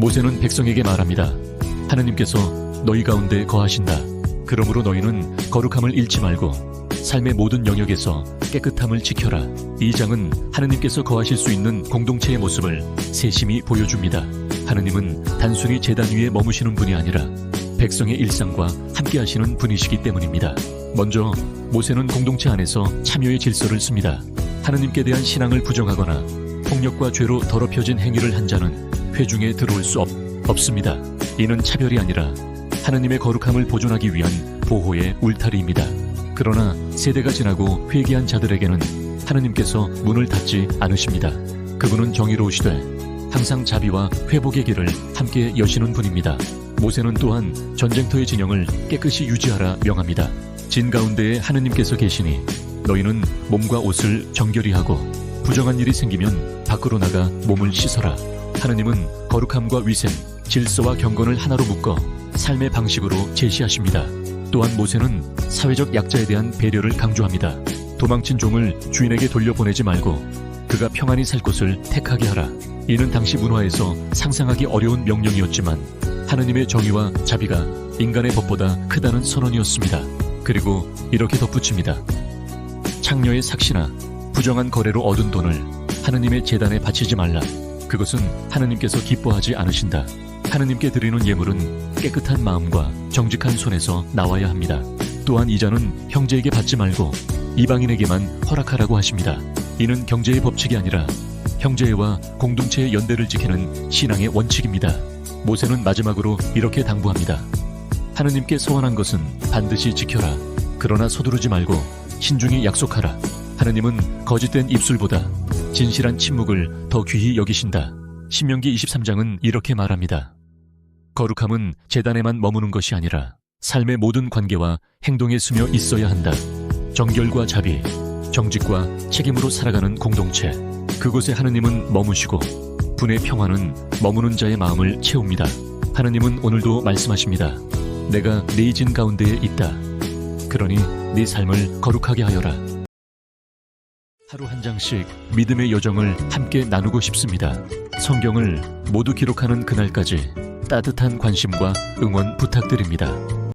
모세는 백성에게 말합니다. 하느님께서 너희 가운데 거하신다. 그러므로 너희는 거룩함을 잃지 말고 삶의 모든 영역에서 깨끗함을 지켜라. 이 장은 하느님께서 거하실 수 있는 공동체의 모습을 세심히 보여줍니다. 하느님은 단순히 재단 위에 머무시는 분이 아니라 백성의 일상과 함께 하시는 분이시기 때문입니다. 먼저 모세는 공동체 안에서 참여의 질서를 씁니다. 하느님께 대한 신앙을 부정하거나 폭력과 죄로 더럽혀진 행위를 한 자는 회중에 들어올 수 없, 없습니다. 이는 차별이 아니라 하느님의 거룩함을 보존하기 위한 보호의 울타리입니다. 그러나 세대가 지나고 회개한 자들에게는 하느님께서 문을 닫지 않으십니다. 그분은 정의로우시되 항상 자비와 회복의 길을 함께 여시는 분입니다. 모세는 또한 전쟁터의 진영을 깨끗이 유지하라 명합니다. 진 가운데에 하느님께서 계시니 너희는 몸과 옷을 정결히 하고 부정한 일이 생기면 밖으로 나가 몸을 씻어라. 하느님은 거룩함과 위생, 질서와 경건을 하나로 묶어 삶의 방식으로 제시하십니다. 또한 모세는 사회적 약자에 대한 배려를 강조합니다. 도망친 종을 주인에게 돌려보내지 말고 그가 평안히 살 곳을 택하게 하라. 이는 당시 문화에서 상상하기 어려운 명령이었지만 하느님의 정의와 자비가 인간의 법보다 크다는 선언이었습니다. 그리고 이렇게 덧붙입니다. 창녀의 삭시나 부정한 거래로 얻은 돈을 하느님의 재단에 바치지 말라. 그것은 하느님께서 기뻐하지 않으신다. 하느님께 드리는 예물은 깨끗한 마음과 정직한 손에서 나와야 합니다. 또한 이자는 형제에게 받지 말고 이방인에게만 허락하라고 하십니다. 이는 경제의 법칙이 아니라 형제와 공동체의 연대를 지키는 신앙의 원칙입니다. 모세는 마지막으로 이렇게 당부합니다. 하느님께 소원한 것은 반드시 지켜라. 그러나 서두르지 말고 신중히 약속하라. 하느님은 거짓된 입술보다 진실한 침묵을 더 귀히 여기신다. 신명기 23장은 이렇게 말합니다. 거룩함은 재단에만 머무는 것이 아니라 삶의 모든 관계와 행동에 스며 있어야 한다. 정결과 자비, 정직과 책임으로 살아가는 공동체. 그곳에 하느님은 머무시고 분의 평화는 머무는 자의 마음을 채웁니다. 하느님은 오늘도 말씀하십니다. 내가 네진 가운데에 있다. 그러니 네 삶을 거룩하게 하여라. 하루 한 장씩 믿음의 여정을 함께 나누고 싶습니다. 성경을 모두 기록하는 그날까지 따뜻한 관심과 응원 부탁드립니다.